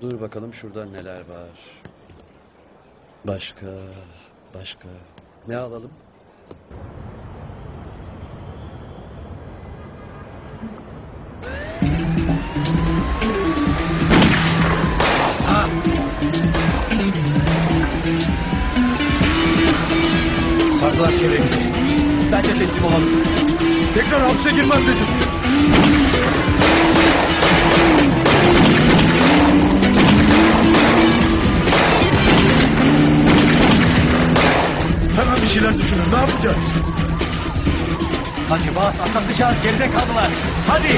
Dur bakalım şurada neler var. Başka, başka. Ne alalım? Sağ. Sardılar çevremizi. Bence teslim olalım. Tekrar hapse girmem dedim. Ne yapacağız? Hadi bas atlatacağız. Geride kaldılar. Hadi.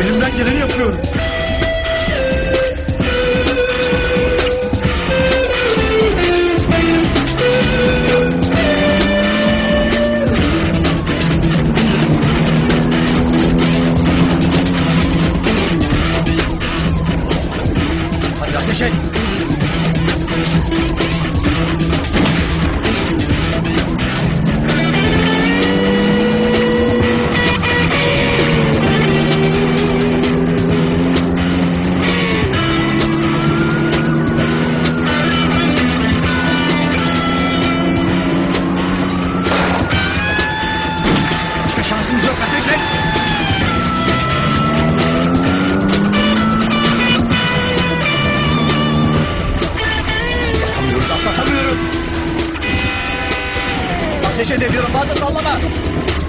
Elimden geleni yapıyorum. Hadi ateş et. Fazla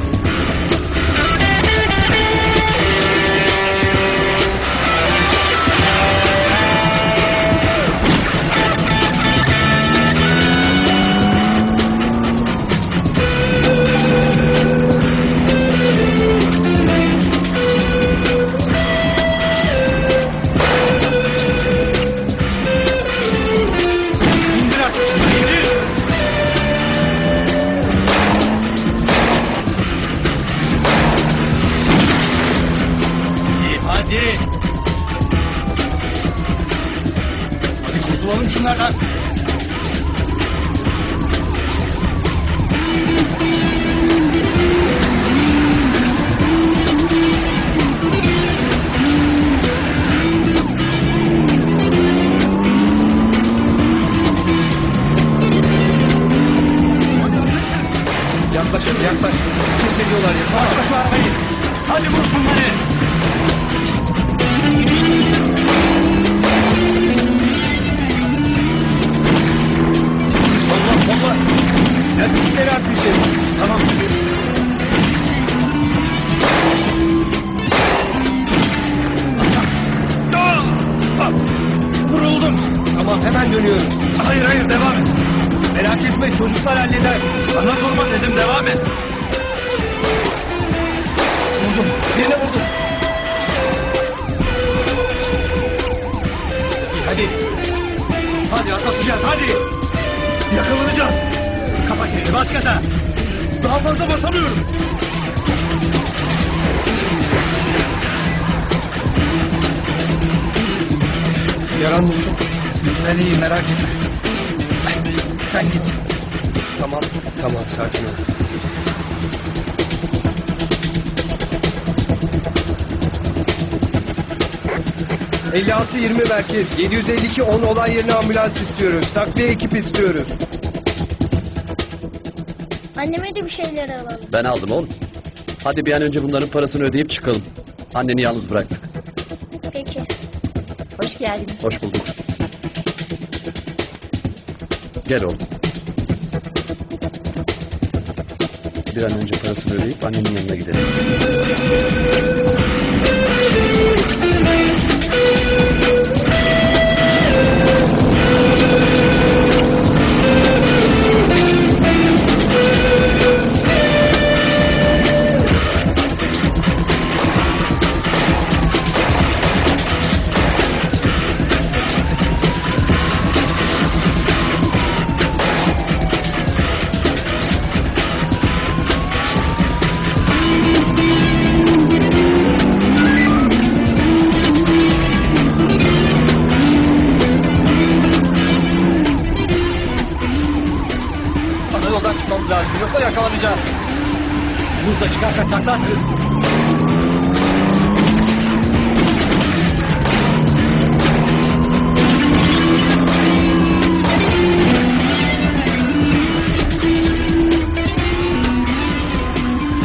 kurtulalım şunlardan. Yaklaşın yaklaş. Ateş ediyorlar ya. Saçma şu arabayı. Hadi vur şunları. Solla. Lastikleri ateş et. Tamam. Ah! Ah! Vuruldum. Tamam hemen dönüyorum. Hayır hayır devam et. Merak etme çocuklar halleder. Sana durma dedim devam et. Vurdum. Birine vurdum. Hadi. Hadi atlatacağız hadi. Yakalanacağız. Kapa çeneni bas gaza. Daha fazla basamıyorum. Yaran nasıl? Ben iyiyim merak etme. Sen git. Tamam, tamam sakin ol. ...56-20 merkez. 752 10 olay yerine ambulans istiyoruz. Takviye ekip istiyoruz. Anneme de bir şeyler alalım. Ben aldım oğlum. Hadi bir an önce bunların parasını ödeyip çıkalım. Anneni yalnız bıraktık. Peki. Hoş geldiniz. Hoş bulduk. Gel oğlum. Bir an önce parasını ödeyip annenin yanına gidelim. Çıkacağız. Hızla çıkarsak takla atarız.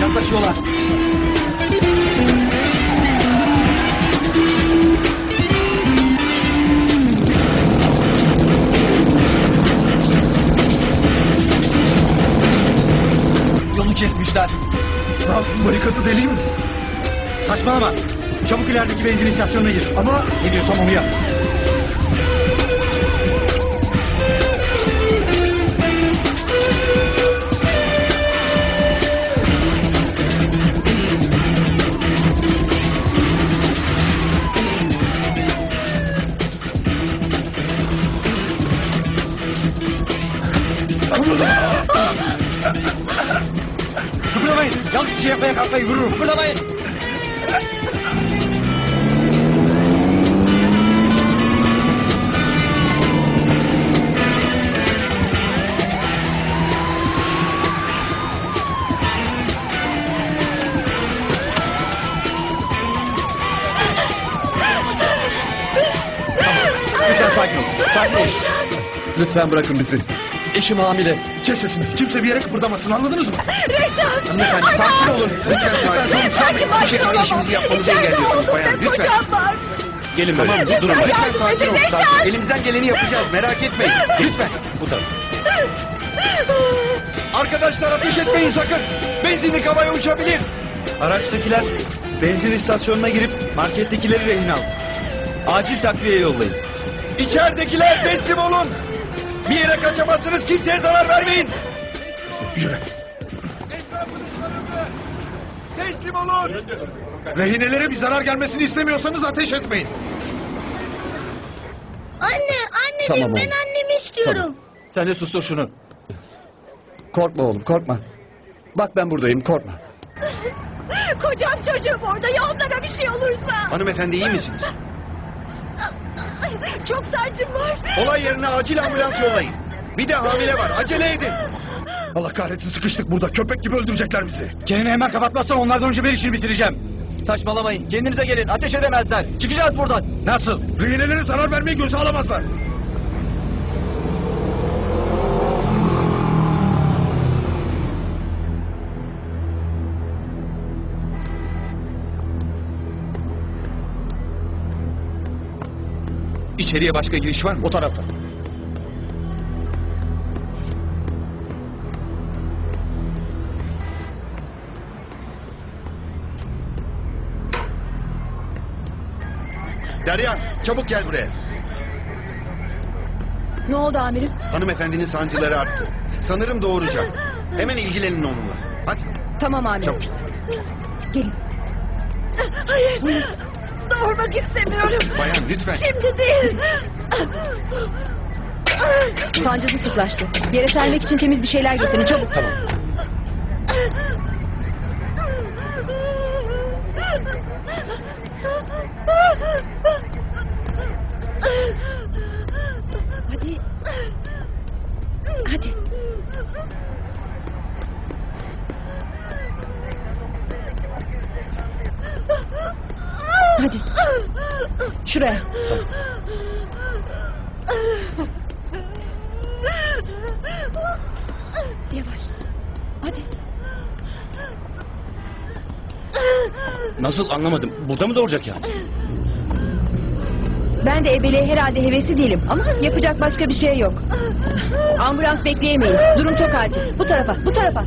Yaklaşıyorlar. Kesmişler. Lan barikatı deliyim mi? Saçmalama. Çabuk ilerideki benzin istasyonuna gir. Ama Ne diyorsam onu yap. Şey yapmaya kalkmayın. Vururum. Kıpırdamayın. Lütfen sakin olun. Sakin olun. Lütfen bırakın bizi. Eşim hamile. kes sesini. Kimse bir yere kıpırdamasın anladınız mı? Reşat! Hanımefendi sakin olun. Lütfen sakin olun. Sanki Bu şekilde işimizi yapmamızı engelliyorsunuz bayan. Lütfen. Kocam var. Gelin böyle. Tamam durun. Lütfen Lütfen sakin olun. Reşat. Sakin. Elimizden geleni yapacağız. Merak etmeyin. Lütfen. Bu tarafa. Arkadaşlar ateş etmeyin sakın. Benzinlik havaya uçabilir. Araçtakiler benzin istasyonuna girip markettekileri rehin aldı. Acil takviye yollayın. İçeridekiler teslim olun. Bir yere kaçamazsınız. Kimseye zarar vermeyin. Yürü. Etrafınız sarıldı. Teslim olun. Rehinelere bir zarar gelmesini istemiyorsanız ateş etmeyin. Anne, anne Tamam ben oğlum. annemi istiyorum. Sen de sustur şunu. Korkma oğlum korkma. Bak ben buradayım korkma. Kocam çocuğum orada ya onlara bir şey olursa. Hanımefendi iyi misiniz? Çok sancım var. Olay yerine acil ambulans yollayın. Bir de hamile var. Acele edin. Allah kahretsin sıkıştık burada. Köpek gibi öldürecekler bizi. Çeneni hemen kapatmazsan onlardan önce ben işini bitireceğim. Saçmalamayın. Kendinize gelin. Ateş edemezler. Çıkacağız buradan. Nasıl? Rehinelere zarar vermeyi göze alamazlar. İçeriye başka giriş var mı? O tarafta. Derya çabuk gel buraya. Ne oldu amirim? Hanımefendinin sancıları arttı. Sanırım doğuracak. Hemen ilgilenin onunla. Hadi Tamam amirim. çabuk. Gelin. Hayır. Doğurmak istemiyorum. Bayan lütfen. Şimdi değil. Sancısı sıklaştı. Yere sermek için temiz bir şeyler getirin çabuk. Tamam. Şuraya. Yavaş. Hadi. Nasıl anlamadım. Burada mı doğuracak yani? Ben de ebeliğe herhalde hevesi değilim ama yapacak başka bir şey yok. Ambulans bekleyemeyiz. Durum çok acil. Bu tarafa, bu tarafa.